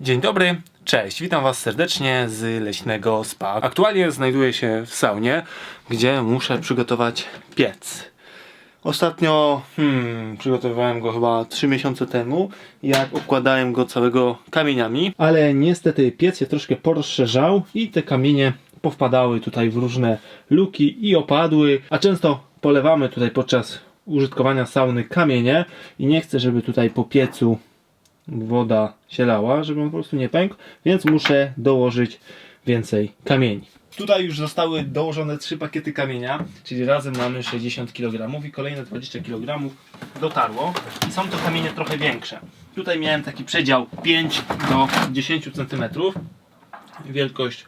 Dzień dobry, cześć, witam Was serdecznie z leśnego spa. Aktualnie znajduję się w saunie, gdzie muszę przygotować piec. Ostatnio hmm, przygotowywałem go chyba 3 miesiące temu, jak obkładałem go całego kamieniami. Ale niestety piec się troszkę porozszerzał i te kamienie powpadały tutaj w różne luki i opadły, a często polewamy tutaj podczas użytkowania sauny kamienie i nie chcę, żeby tutaj po piecu woda się lała, żeby on po prostu nie pękł, więc muszę dołożyć więcej kamieni. Tutaj już zostały dołożone trzy pakiety kamienia, czyli razem mamy 60 kg i kolejne 20 kg dotarło. I są to kamienie trochę większe. Tutaj miałem taki przedział 5 do 10 cm wielkość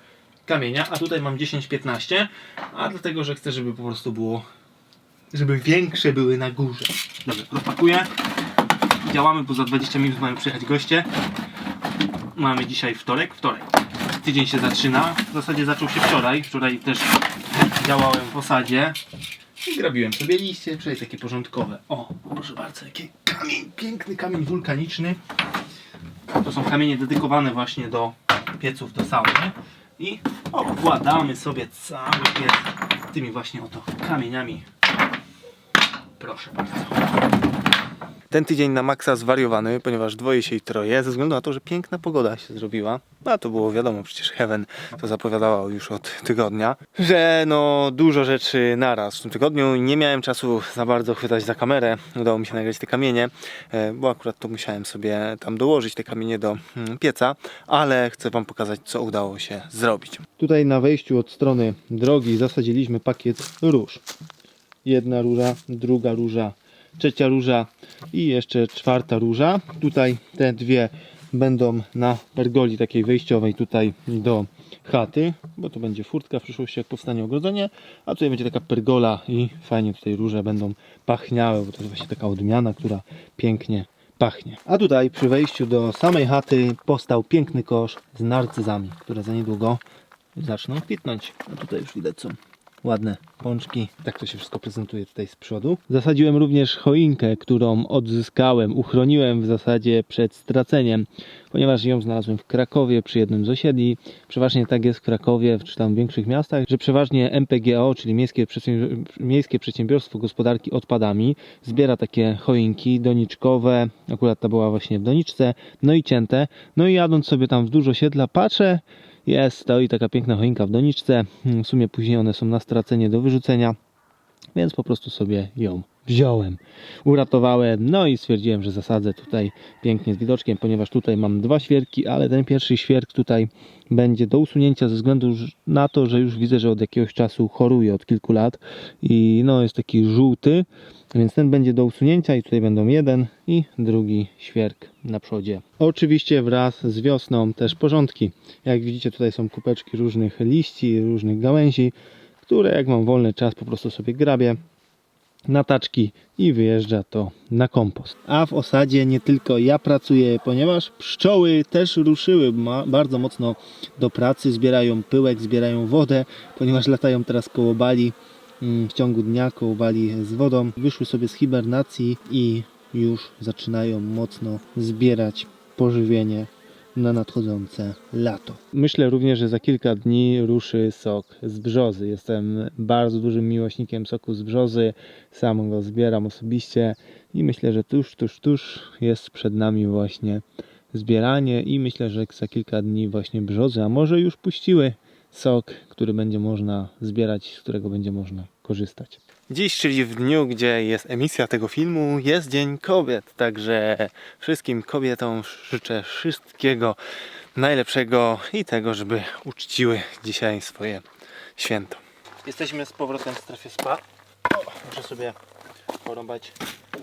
kamienia, a tutaj mam 10-15, a dlatego, że chcę, żeby po prostu było, żeby większe były na górze. Dobrze, rozpakuję działamy, bo za 20 minut mają przyjechać goście. Mamy dzisiaj wtorek, wtorek. Tydzień się zaczyna. W zasadzie zaczął się wczoraj. Wczoraj też działałem w osadzie. I grabiłem sobie liście, przynajmniej takie porządkowe. O, proszę bardzo, jaki kamień, piękny kamień wulkaniczny. To są kamienie dedykowane właśnie do pieców do sauny. I obkładamy sobie cały piec tymi właśnie oto kamieniami. Proszę bardzo. Ten tydzień na maksa zwariowany, ponieważ dwoje się i troje, ze względu na to, że piękna pogoda się zrobiła. A to było wiadomo, przecież Heaven to zapowiadało już od tygodnia, że no dużo rzeczy naraz w tym tygodniu. Nie miałem czasu za bardzo chwytać za kamerę. Udało mi się nagrać te kamienie, e, bo akurat to musiałem sobie tam dołożyć te kamienie do mm, pieca, ale chcę Wam pokazać, co udało się zrobić. Tutaj na wejściu od strony drogi zasadziliśmy pakiet róż. Jedna róża, druga róża, trzecia róża i jeszcze czwarta róża. Tutaj te dwie będą na pergoli takiej wejściowej tutaj do chaty, bo to będzie furtka w przyszłości jak powstanie ogrodzenie, a tutaj będzie taka pergola i fajnie tutaj róże będą pachniały, bo to jest właśnie taka odmiana, która pięknie pachnie. A tutaj przy wejściu do samej chaty powstał piękny kosz z narcyzami, które za niedługo zaczną kwitnąć. A tutaj już widać są ładne pączki. Tak to się wszystko prezentuje tutaj z przodu. Zasadziłem również choinkę, którą odzyskałem, uchroniłem w zasadzie przed straceniem, ponieważ ją znalazłem w Krakowie przy jednym z osiedli. Przeważnie tak jest w Krakowie, czy tam w większych miastach, że przeważnie MPGO, czyli Miejskie, Miejskie Przedsiębiorstwo Gospodarki Odpadami, zbiera takie choinki doniczkowe, akurat ta była właśnie w doniczce, no i cięte. No i jadąc sobie tam wzdłuż osiedla, patrzę, jest, stoi taka piękna choinka w doniczce. W sumie później one są na stracenie do wyrzucenia, więc po prostu sobie ją wziąłem, uratowałem. No i stwierdziłem, że zasadzę tutaj pięknie z widoczkiem, ponieważ tutaj mam dwa świerki, ale ten pierwszy świerk tutaj będzie do usunięcia ze względu na to, że już widzę, że od jakiegoś czasu choruje, od kilku lat i no jest taki żółty, więc ten będzie do usunięcia i tutaj będą jeden i drugi świerk na przodzie. Oczywiście wraz z wiosną też porządki. Jak widzicie tutaj są kupeczki różnych liści, różnych gałęzi, które jak mam wolny czas po prostu sobie grabię na taczki i wyjeżdża to na kompost. A w osadzie nie tylko ja pracuję, ponieważ pszczoły też ruszyły bardzo mocno do pracy, zbierają pyłek, zbierają wodę, ponieważ latają teraz koło bali mm, w ciągu dnia, koło bali z wodą. Wyszły sobie z hibernacji i już zaczynają mocno zbierać pożywienie na nadchodzące lato. Myślę również, że za kilka dni ruszy sok z brzozy. Jestem bardzo dużym miłośnikiem soku z brzozy. Sam go zbieram osobiście i myślę, że tuż, tuż, tuż jest przed nami właśnie zbieranie i myślę, że za kilka dni właśnie brzozy, a może już puściły sok, który będzie można zbierać, z którego będzie można korzystać. Dziś, czyli w dniu, gdzie jest emisja tego filmu, jest Dzień Kobiet, także wszystkim kobietom życzę wszystkiego najlepszego i tego, żeby uczciły dzisiaj swoje święto. Jesteśmy z powrotem w strefie spa. O, muszę sobie porąbać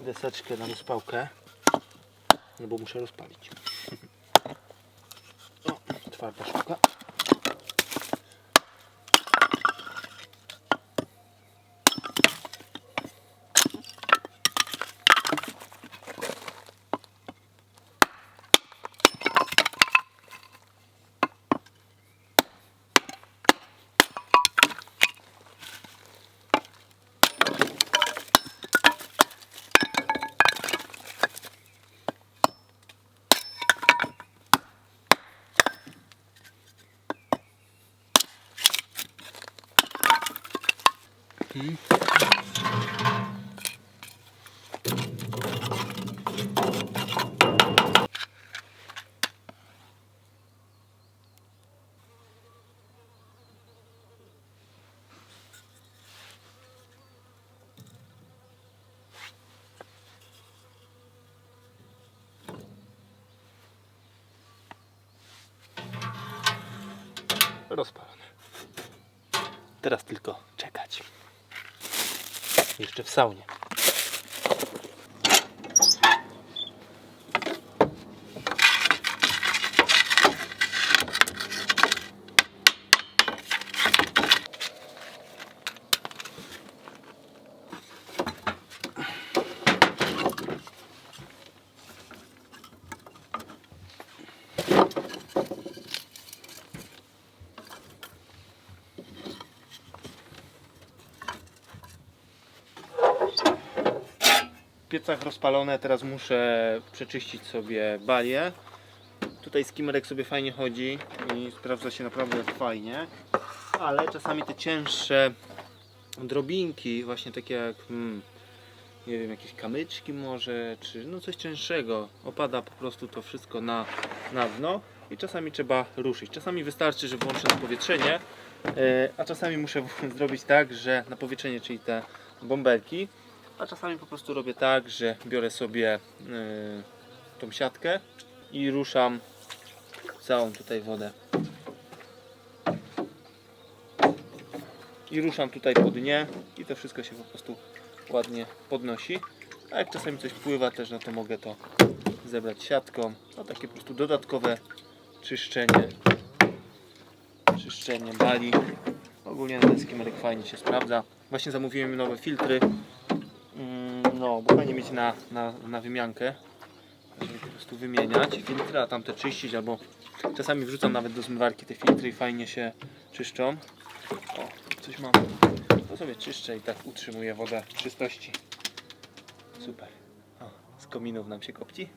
deseczkę na rozpałkę, no bo muszę rozpalić. O, twarda sztuka. Rozpalone. Teraz tylko. Jeszcze w saunie. Piecach rozpalone, teraz muszę przeczyścić sobie balię. Tutaj skimmerek sobie fajnie chodzi i sprawdza się naprawdę fajnie, ale czasami te cięższe drobinki, właśnie takie jak hmm, nie wiem, jakieś kamyczki może, czy no coś cięższego, opada po prostu to wszystko na, na dno i czasami trzeba ruszyć. Czasami wystarczy, że włączę na powietrzenie, e, a czasami muszę zrobić tak, że na powietrzenie, czyli te bąbelki, a czasami po prostu robię tak, że biorę sobie y, tą siatkę i ruszam całą tutaj wodę. I ruszam tutaj po dnie i to wszystko się po prostu ładnie podnosi. A jak czasami coś wpływa też, no to mogę to zebrać siatką. No takie po prostu dodatkowe czyszczenie. Czyszczenie bali. Ogólnie ten skimmerek fajnie się sprawdza. Właśnie zamówiłem nowe filtry. No, bo fajnie mieć na, na, na wymiankę, żeby po prostu wymieniać filtry, a tamte czyścić, albo czasami wrzucam nawet do zmywarki te filtry i fajnie się czyszczą. O, coś mam. To sobie czyszczę i tak utrzymuję wodę w czystości. Super. O, z kominów nam się kopci.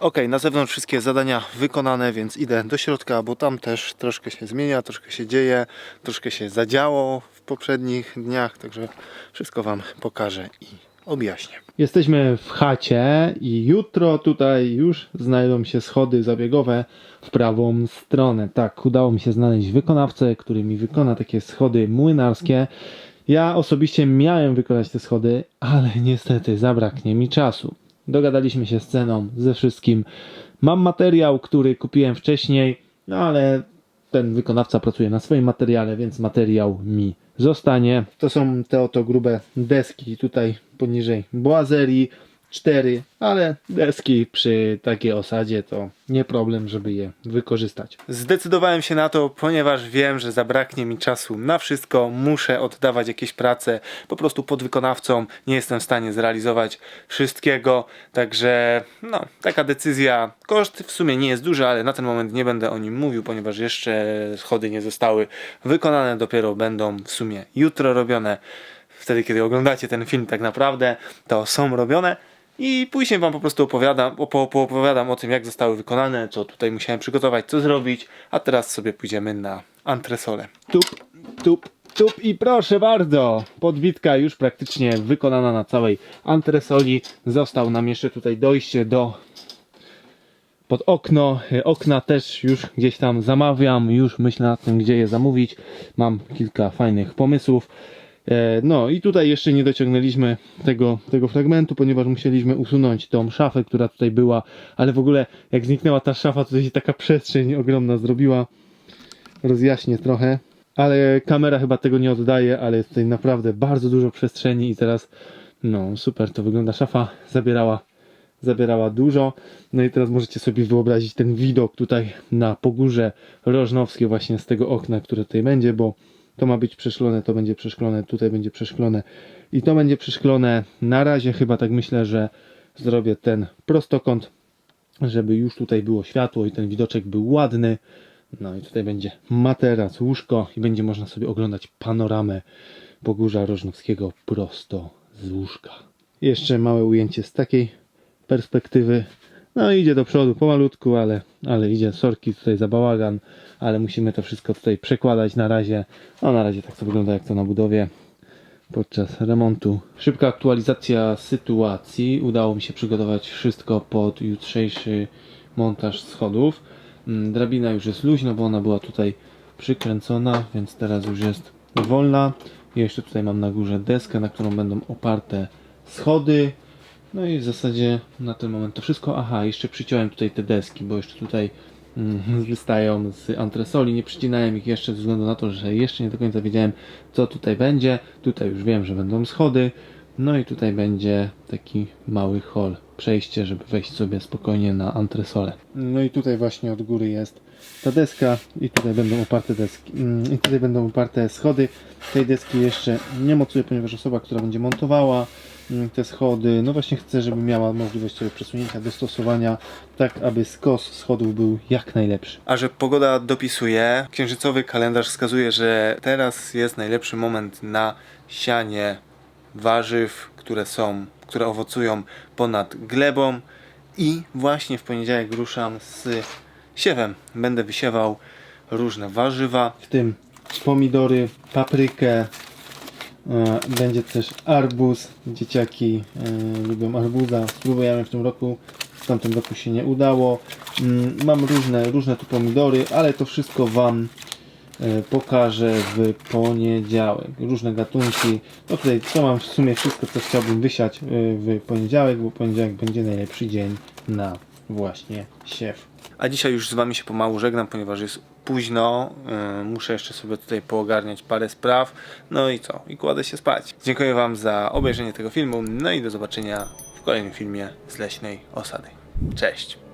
Ok, na zewnątrz wszystkie zadania wykonane, więc idę do środka, bo tam też troszkę się zmienia, troszkę się dzieje, troszkę się zadziało w poprzednich dniach, także wszystko Wam pokażę i objaśnię. Jesteśmy w chacie i jutro tutaj już znajdą się schody zabiegowe w prawą stronę. Tak, udało mi się znaleźć wykonawcę, który mi wykona takie schody młynarskie. Ja osobiście miałem wykonać te schody, ale niestety zabraknie mi czasu. Dogadaliśmy się z ceną, ze wszystkim. Mam materiał, który kupiłem wcześniej, no ale ten wykonawca pracuje na swoim materiale, więc materiał mi zostanie. To są te oto grube deski tutaj poniżej boazerii. Cztery, ale deski przy takiej osadzie to nie problem, żeby je wykorzystać. Zdecydowałem się na to, ponieważ wiem, że zabraknie mi czasu na wszystko. Muszę oddawać jakieś prace po prostu podwykonawcom. Nie jestem w stanie zrealizować wszystkiego, także no, taka decyzja. Koszt w sumie nie jest duży, ale na ten moment nie będę o nim mówił, ponieważ jeszcze schody nie zostały wykonane, dopiero będą w sumie jutro robione wtedy, kiedy oglądacie ten film tak naprawdę, to są robione. I później Wam po prostu opowiadam, opo, opowiadam o tym, jak zostały wykonane, co tutaj musiałem przygotować, co zrobić. A teraz sobie pójdziemy na antresolę. Tup, tup, tup i proszę bardzo! Podwitka już praktycznie wykonana na całej antresoli. Został nam jeszcze tutaj dojście do pod okno. Okna też już gdzieś tam zamawiam, już myślę nad tym, gdzie je zamówić. Mam kilka fajnych pomysłów. E, No i tutaj jeszcze nie dociągnęliśmy tego, tego fragmentu, ponieważ musieliśmy usunąć tą szafę, która tutaj była, ale w ogóle jak zniknęła ta szafa, to się taka przestrzeń ogromna zrobiła. Rozjaśnię trochę, ale kamera chyba tego nie oddaje, ale jest tutaj naprawdę bardzo dużo przestrzeni i teraz no super to wygląda. Szafa zabierała zabierała dużo. No i teraz możecie sobie wyobrazić ten widok tutaj na pogórze Rożnowskie właśnie z tego okna, które tutaj będzie, bo to ma być przeszklone, to będzie przeszklone, tutaj będzie przeszklone i to będzie przeszklone. Na razie chyba tak myślę, że zrobię ten prostokąt, żeby już tutaj było światło i ten widoczek był ładny. No i tutaj będzie materac, łóżko i będzie można sobie oglądać panoramę Pogórza Rożnowskiego prosto z łóżka. Jeszcze małe ujęcie z takiej perspektywy. No idzie do przodu pomalutku, ale, ale idzie sorki tutaj za bałagan, ale musimy to wszystko tutaj przekładać na razie. No na razie tak to wygląda jak to na budowie. podczas remontu. Szybka aktualizacja sytuacji. Udało mi się przygotować wszystko pod jutrzejszy montaż schodów. Mm, Drabina już jest luźna, bo ona była tutaj przykręcona, więc teraz już jest wolna. Jeszcze tutaj mam na górze deskę, na którą będą oparte schody. No i w zasadzie na ten moment to wszystko. Aha, jeszcze przyciąłem tutaj te deski, bo jeszcze tutaj mm, wystają z antresoli. Nie przycinałem ich jeszcze ze względu na to, że jeszcze nie do końca wiedziałem, co tutaj będzie. Tutaj już wiem, że będą schody. No i tutaj będzie taki mały hol, przejście, żeby wejść sobie spokojnie na antresolę. No i tutaj właśnie od góry jest ta deska i tutaj będą oparte deski. mm, I tutaj będą oparte schody. Tej deski jeszcze nie mocuję, ponieważ osoba, która będzie montowała te schody, no właśnie chcę, żeby miała możliwość przesunięcia, dostosowania, tak aby skos schodów był jak najlepszy. A że pogoda dopisuje, księżycowy kalendarz wskazuje, że teraz jest najlepszy moment na sianie warzyw, które są, które owocują ponad glebą i właśnie w poniedziałek ruszam z siewem. Będę wysiewał różne warzywa, w tym pomidory, paprykę, będzie też arbuz. Dzieciaki e, lubią arbuza. Spróbujemy w tym roku. W tamtym roku się nie udało. Mm, Mam różne, różne tu pomidory, ale to wszystko Wam e, pokażę w poniedziałek. Różne gatunki. No tutaj to mam w sumie wszystko, co chciałbym wysiać e, w poniedziałek, bo poniedziałek będzie najlepszy dzień na właśnie siew. A dzisiaj już z Wami się pomału żegnam, ponieważ jest późno. Yy, muszę jeszcze sobie tutaj poogarniać parę spraw. No i co? I kładę się spać. Dziękuję Wam za obejrzenie tego filmu. No i do zobaczenia w kolejnym filmie z leśnej osady. Cześć!